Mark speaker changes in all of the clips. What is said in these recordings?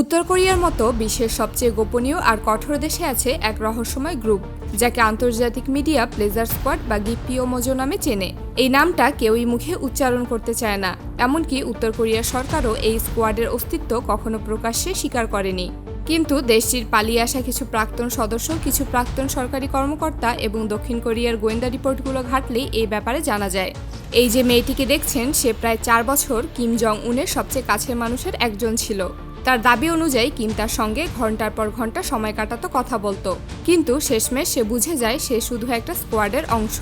Speaker 1: উত্তর কোরিয়ার মতো বিশ্বের সবচেয়ে গোপনীয় আর কঠোর দেশে আছে এক রহস্যময় গ্রুপ, যাকে আন্তর্জাতিক মিডিয়া প্লেজার স্কোয়াড বা গিপিও মোজো নামে চেনে। এই নামটা কেউই মুখে উচ্চারণ করতে চায় না, এমনকি উত্তর কোরিয়ার সরকারও এই স্কোয়াডের অস্তিত্ব কখনো প্রকাশ্যে স্বীকার করেনি। কিন্তু দেশটির পালিয়ে আসা কিছু প্রাক্তন সদস্য, কিছু প্রাক্তন সরকারি কর্মকর্তা এবং দক্ষিণ কোরিয়ার গোয়েন্দা রিপোর্টগুলো ঘাটলেই এই ব্যাপারে জানা যায়। এই যে মেয়েটিকে দেখছেন, সে প্রায় চার বছর কিম জং উনের সবচেয়ে কাছের মানুষের একজন ছিল। তার দাবি অনুযায়ী কিম তার সঙ্গে ঘণ্টার পর ঘণ্টা সময় কাটাতো কথা বলতো। কিন্তু শেষমেশ সে বুঝে যায় সে শুধু একটা স্কোয়াডের অংশ।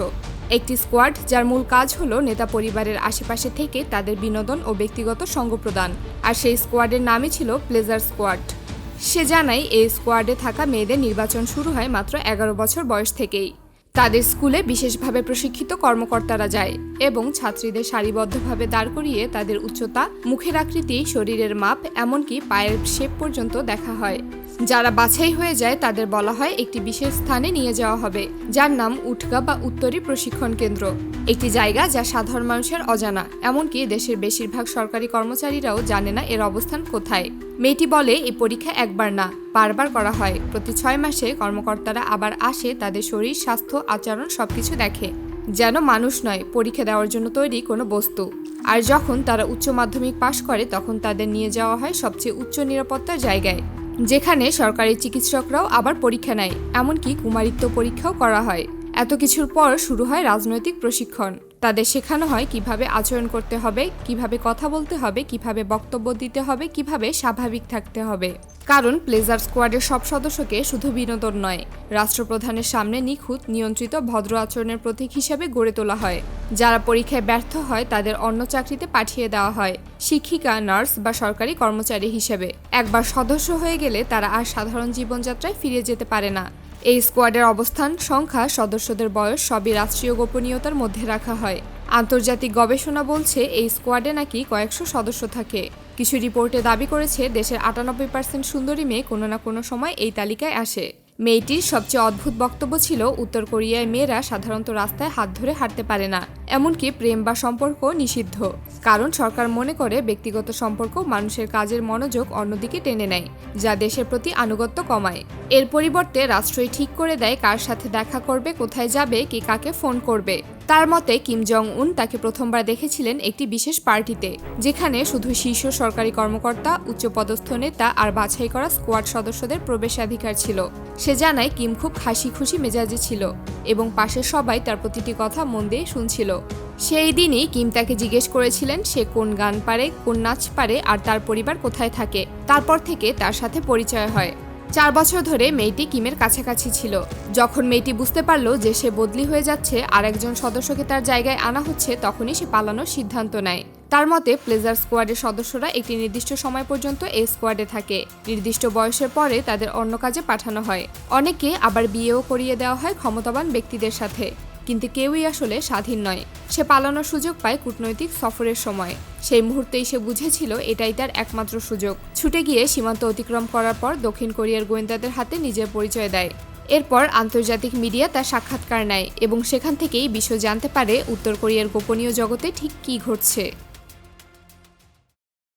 Speaker 1: একটি স্কোয়াড যার মূল কাজ হলো নেতা পরিবারের আশেপাশে থেকে তাদের বিনোদন ও ব্যক্তিগত সঙ্গ প্রদান, আর সেই স্কোয়াডের নামই ছিল প্লেজার স্কোয়াড। সে জানায়, এই স্কোয়াডে থাকা মেয়েদের নির্বাচন শুরু হয় মাত্র এগারো বছর বয়স থেকেই। তাদের স্কুলে বিশেষভাবে প্রশিক্ষিত কর্মকর্তারা যায় এবং ছাত্রীদের সারিবদ্ধভাবে দাঁড় করিয়ে তাদের উচ্চতা, মুখের আকৃতি, শরীরের মাপ, এমনকি পায়ের শেপ পর্যন্ত দেখা হয়। যারা বাছাই হয়ে যায় তাদের বলা হয় একটি বিশেষ স্থানে নিয়ে যাওয়া হবে, যার নাম উটকা বা উত্তরী প্রশিক্ষণ কেন্দ্র। একটি জায়গা যা সাধারণ মানুষের অজানা, এমনকি দেশের বেশিরভাগ সরকারি কর্মচারীরাও জানে না এর অবস্থান কোথায়। মেয়েটি বলে এই পরীক্ষা একবার না, বারবার করা হয়। প্রতি ছয় মাসে কর্মকর্তারা আবার আসে, তাদের শরীর, স্বাস্থ্য, আচরণ সবকিছু দেখে। যেন মানুষ নয়, পরীক্ষা দেওয়ার জন্য তৈরি কোনো বস্তু। আর যখন তারা উচ্চ মাধ্যমিক পাশ করে, তখন তাদের নিয়ে যাওয়া হয় সবচেয়ে উচ্চ নিরাপত্তার জায়গায়। যেখানে সরকারি চিকিৎসকরাও আবার পরীক্ষা নেয়, এমনকি কুমারিত্ব পরীক্ষাও করা হয়। এত কিছুর পর শুরু হয় রাজনৈতিক প্রশিক্ষণ। তাদের শেখানো হয় কীভাবে আচরণ করতে হবে, কীভাবে কথা বলতে হবে, কীভাবে বক্তব্য দিতে হবে, কীভাবে স্বাভাবিক থাকতে হবে। কারণ প্লেজার স্কোয়াডের সব সদস্যকে শুধু বিনোদন নয়, রাষ্ট্রপ্রধানের সামনে নিখুঁত, নিয়ন্ত্রিত, ভদ্র আচরণের প্রতীক হিসেবে গড়ে তোলা হয়। যারা পরীক্ষায় ব্যর্থ হয়, তাদের অন্য চাকরিতে পাঠিয়ে দেওয়া হয়, শিক্ষিকা, নার্স বা সরকারি কর্মচারী হিসেবে। একবার সদস্য হয়ে গেলে তারা আর সাধারণ জীবনযাত্রায় ফিরে যেতে পারে না। এই স্কোয়াডের অবস্থান, সংখ্যা, সদস্যদের বয়স সবই রাষ্ট্রীয় গোপনীয়তার মধ্যে রাখা হয়। আন্তর্জাতিক গবেষণা বলছে এই স্কোয়াডে নাকি কয়েকশো সদস্য থাকে। কিছু রিপোর্টে দাবি করেছে দেশের আটানব্বই পার্সেন্ট সুন্দরী মেয়ে কোনো না কোনো সময় এই তালিকায় আসে। মেয়েটির সবচেয়ে অদ্ভুত বক্তব্য ছিল, উত্তর কোরিয়ায় মেয়েরা সাধারণত রাস্তায় হাত ধরে হাঁটতে পারে না। এমনকি প্রেম বা সম্পর্ক নিষিদ্ধ। কারণ সরকার মনে করে ব্যক্তিগত সম্পর্ক মানুষের কাজের মনোযোগ অন্যদিকে টেনে নেয়, যা দেশের প্রতি আনুগত্য কমায়। এর পরিবর্তে রাষ্ট্রই ঠিক করে দেয় কার সাথে দেখা করবে, কোথায় যাবে, কে কাকে ফোন করবে। তার মতে কিম জং উন তাকে প্রথমবার দেখেছিলেন একটি বিশেষ পার্টিতে, যেখানে শুধু শীর্ষ সরকারি কর্মকর্তা, উচ্চপদস্থ নেতা আর বাছাই করা স্কোয়াড সদস্যদের প্রবেশাধিকার ছিল। সে জানায় কিম খুব হাসি খুশি মেজাজে ছিল এবং পাশের সবাই তার প্রতিটি কথা মন দিয়ে শুনছিল। সেই দিনই কিম তাকে জিজ্ঞেস করেছিলেন সে কোন গান পারে, কোন নাচ পারে আর তার পরিবার কোথায় থাকে। তারপর থেকে তার সাথে পরিচয় হয়। চার বছর ধরে মেয়েটি কিমের কাছাকাছি ছিল। যখন মেয়েটি বুঝতে পারল যে সে বদলি হয়ে যাচ্ছে আর একজন সদস্যকে তার জায়গায় আনা হচ্ছে, তখনই সে পালানোর সিদ্ধান্ত নেয়। তার মতে প্লেজার স্কোয়াডের সদস্যরা একটি নির্দিষ্ট সময় পর্যন্ত এই স্কোয়াডে থাকে। নির্দিষ্ট বয়সের পরে তাদের অন্য কাজে পাঠানো হয়। অনেকে আবার বিয়েও করিয়ে দেওয়া হয় ক্ষমতাবান ব্যক্তিদের সাথে। কিন্তু কেউই আসলে স্বাধীন নয়। সে পালানোর সুযোগ পায় কূটনৈতিক সফরের সময়। সেই মুহূর্তেই সে বুঝেছিল এটাই তার একমাত্র সুযোগ। ছুটে গিয়ে সীমান্ত অতিক্রম করার পর দক্ষিণ কোরিয়ার গোয়েন্দাদের হাতে নিজের পরিচয় দেয়। এরপর আন্তর্জাতিক মিডিয়া তার সাক্ষাৎকার নেয় এবং সেখান থেকেই বিশ্ব জানতে পারে উত্তর কোরিয়ার গোপনীয় জগতে ঠিক কী ঘটছে।